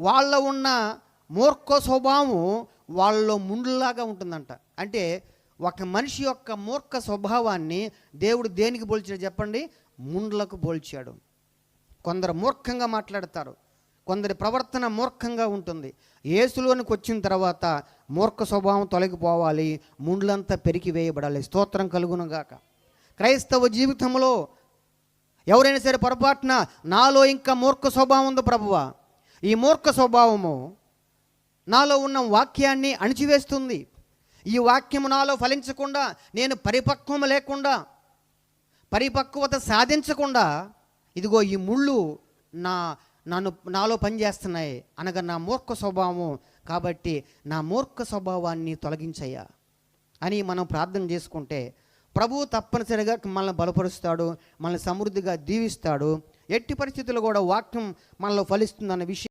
వాళ్ళ ఉన్న మూర్ఖ స్వభావం వాళ్ళలో ముండ్లాగా ఉంటుందంట. అంటే ఒక మనిషి యొక్క మూర్ఖ స్వభావాన్ని దేవుడు దేనికి పోల్చాడు చెప్పండి? ముండ్లకు పోల్చాడు. కొందరు మూర్ఖంగా మాట్లాడతారు. కొందరి ప్రవర్తన మూర్ఖంగా ఉంటుంది. ఏసులోనికి వచ్చిన తర్వాత మూర్ఖ స్వభావం తొలగిపోవాలి. ముండ్లంతా పెరికి వేయబడాలి. స్తోత్రం కలుగునుగాక. క్రైస్తవ జీవితంలో ఎవరైనా సరే పొరపాటున నాలో ఇంకా మూర్ఖ స్వభావం ఉంది ప్రభువా? ఈ మూర్ఖ స్వభావము నాలో ఉన్న వాక్యాన్ని అణిచివేస్తుంది. ఈ వాక్యము నాలో ఫలించకుండా నేను పరిపక్వం లేకుండా పరిపక్వత సాధించకుండా ఇదిగో ఈ ముళ్ళు నా నన్ను నాలో పనిచేస్తున్నాయి అనగా నా మూర్ఖ స్వభావం కాబట్టి నా మూర్ఖ స్వభావాన్ని తొలగించయ్యా అని మనం ప్రార్థన చేసుకుంటే ప్రభు తప్పనిసరిగా మనల్ని బలపరుస్తాడు మనల్ని సమృద్ధిగా దీవిస్తాడు. ఎట్టి పరిస్థితుల్లో కూడా వాక్యం మనలో ఫలిస్తుందన్న విషయం